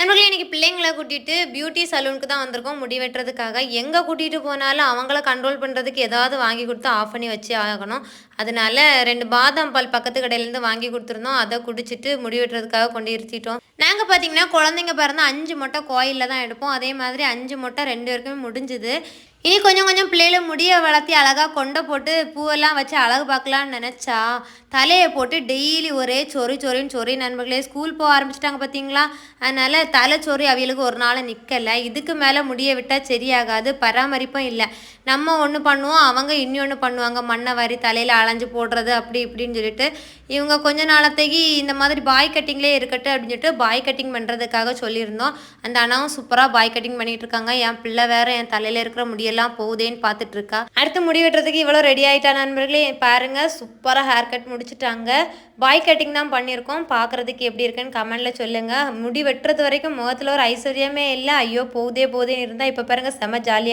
நண்பர்களே இன்னைக்கு பிள்ளைங்களை கூட்டிட்டு பியூட்டி சலூனுக்கு தான் வந்திருக்கோம். முடி வெட்டுறதுக்காக. எங்கே கூட்டிகிட்டு போனாலும் அவங்கள கண்ட்ரோல் பண்ணுறதுக்கு ஏதாவது வாங்கி கொடுத்து ஆஃப் பண்ணி வச்சே ஆகணும். அதனால ரெண்டு பாதாம் பால் பக்கத்து கடையிலேருந்து வாங்கி கொடுத்துருந்தோம். அதை குடிச்சிட்டு முடிவெட்டுறதுக்காக கொண்டு இருத்திட்டோம். நாங்கள் பார்த்தீங்கன்னா குழந்தைங்க பிறந்த அஞ்சு மொட்டை கோயிலில் தான் எடுப்போம். அதே மாதிரி அஞ்சு மொட்டை ரெண்டு பேருக்குமே முடிஞ்சுது. இனி கொஞ்சம் கொஞ்சம் பிள்ளைகளை முடியை வளர்த்தி அழகாக கொண்டை போட்டு பூவெல்லாம் வச்சு அழகு பார்க்கலான்னு நினச்சா தலையை போட்டு டெய்லி ஒரே சொறி சொறின்னு சொறி நண்பர்களே ஸ்கூல் போக ஆரம்பிச்சிட்டாங்க பார்த்தீங்களா அதனால் தலை சொறி அவங்களுக்கு ஒரு நாள் நிற்கலை இதுக்கு மேலே முடியை விட்டால் சரியாகாது பராமரிப்பும் இல்லை. நம்ம ஒன்று பண்ணுவோம் அவங்க இன்னொன்று பண்ணுவாங்க. மண்ணை வாரி தலையில் அலைஞ்சு போடுறது அப்படி இப்படின்னு சொல்லிட்டு இவங்க கொஞ்ச நாளத்தைக்கு இந்த மாதிரி பாய் கட்டிங்லேயே இருக்கட்டும் அப்படின்னு சொல்லிட்டு பாய் கட்டிங் பண்ணுறதுக்காக சொல்லியிருந்தோம். அந்த அண்ணாவும் சூப்பராக பாய் கட்டிங் பண்ணிகிட்டு இருக்காங்க. என் பிள்ளை வேற என் தலையில் இருக்கிற முடியெல்லாம் போகுதேன்னு பார்த்துட்டு இருக்கா. அடுத்து முடி வெட்டுறதுக்கு இவ்வளோ ரெடி ஆகிட்டா நண்பர்களே பாருங்க சூப்பராக ஹேர் கட் முடிச்சிட்டாங்க. பாய் கட்டிங் தான் பண்ணியிருக்கோம். பார்க்குறதுக்கு எப்படி இருக்குன்னு கமெண்ட்டில் சொல்லுங்கள் முடி வெட்டுறது வரைக்கும் முகத்தில் ஒரு ஐஸ்வர்யமே இல்லை. ஐயோ போகுதே போதேன்னு இருந்தால் இப்போ பாருங்கள் செம ஜாலி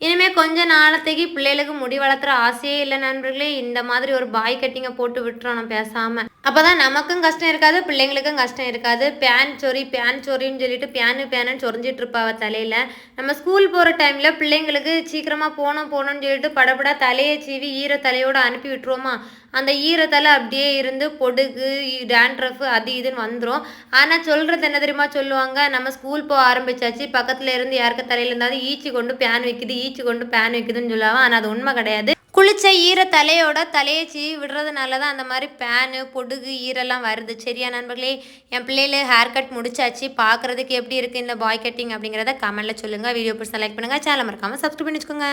இனிமேல் கொஞ்ச நாளத்தைக்கு பிள்ளைகளுக்கு முடி வளர்த்துற ஆசையே இல்லை நண்பர்களே. இந்த மாதிரி ஒரு பாய் கட்டிங்கை போட்டு விட்டுறோம் நம்ம பேசாமல் அப்போ தான் நமக்கும் கஷ்டம் இருக்காது பிள்ளைங்களுக்கும் கஷ்டம் இருக்காது. பேன் சொறி பேன் சொறின்னு சொல்லிட்டு பேனு பேனுன்னு சொரிஞ்சிட்டு இருப்பாவ தலையில். நம்ம ஸ்கூல் போகிற டைமில் பிள்ளைங்களுக்கு சீக்கிரமாக போகணும் போகணும்னு சொல்லிட்டு படப்படா தலையை சீவி ஈர தலையோடு அனுப்பி விட்டுருவோமா? அந்த ஈரத்தலை அப்படியே இருந்து பொடுகு டேண்ட்ரஃப் அது இதுன்னு வந்துடும் ஆனால் சொல்கிறது என்ன தெரியுமா சொல்லுவாங்க? நம்ம ஸ்கூல் போக ஆரம்பிச்சாச்சு பக்கத்தில் இருந்து யாருக்கு தலையில் இருந்தாலும் ஈச்சி கொண்டு பேன் வைக்குது ஈச்சி கொண்டு பேன் வைக்குதுன்னு சொல்லுவாங்க. ஆனால் அது உண்மை கிடையாது. குளிச்ச ஈர தலையோட தலையை சீவி விடுறதுனால தான் அந்த மாதிரி பேனு பொடுகு ஈரெல்லாம் வருது. சரியா நண்பர்களே? என் பிள்ளைகள ஹேர் கட் முடிச்சாச்சு. பார்க்குறதுக்கு எப்படி இருக்குது இந்த பாய் கட்டிங் அப்படிங்கிறத கமெண்ட்டில் சொல்லுங்கள் வீடியோ பிடிச்சா லைக் பண்ணுங்கள் சேனல் மறக்காமல் சப்ஸ்கிரைப் பண்ணி வச்சுக்கோங்க